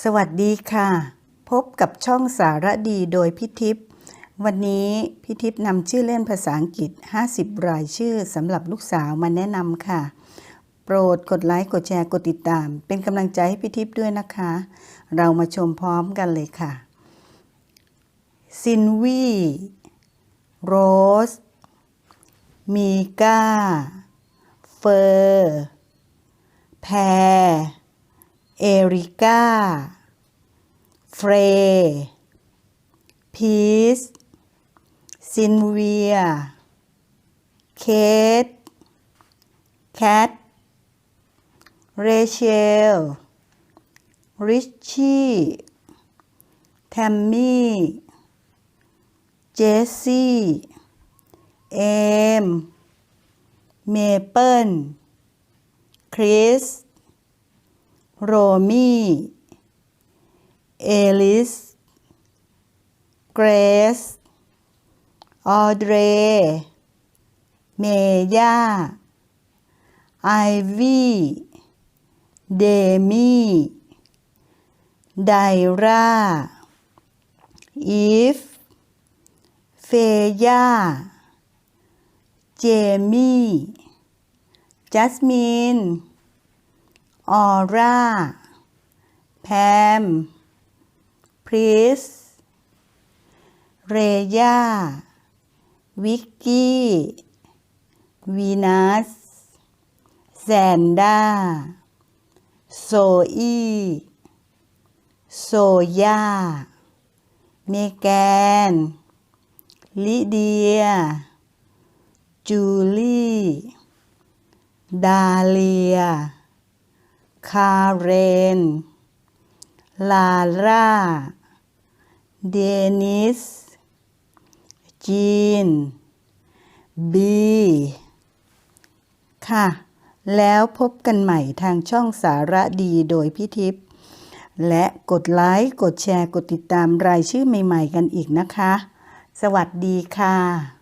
สวัสดีค่ะ พบกับช่องสารดีโดยพิทิพย์วันนี้พิทิพย์นำชื่อเล่นภาษาอังกฤษ 50 รายชื่อสำหรับลูกสาวมาแนะนำค่ะ โปรดกดไลค์กดแชร์กดติดตาม เป็นกำลังใจให้พิทิพย์ด้วยนะคะ เรามาชมพร้อมกันเลยค่ะซินวีโรส มีก้า เฟอร์ แพร เอริก้า เฟรพีซซินเวีย เคท แคท เรเชล ริชชี่แทมมี่ เจสซี่ เอม เมเปิล คริส โรมี่ เอลิส เกรซออเดร เมย่า ไอวี่ เดมี่ ไดราอีฟ เฟย่า เจมี่ จัสมิน ออร่า แพม พริส เรย่า วิกกี้ วีนัส แซนด้า โซอีโซย่าเมแกน ลิเดีย จูลี่ ดาเลีย คาเรน ลาร่า เดนิส จีน บี ค่ะ แล้วพบกันใหม่ทางช่องสาระดีโดยพิทิพย์และกดไลค์ กดแชร์ กดติดตามรายชื่อใหม่ ๆ กันอีกนะคะ สวัสดีค่ะ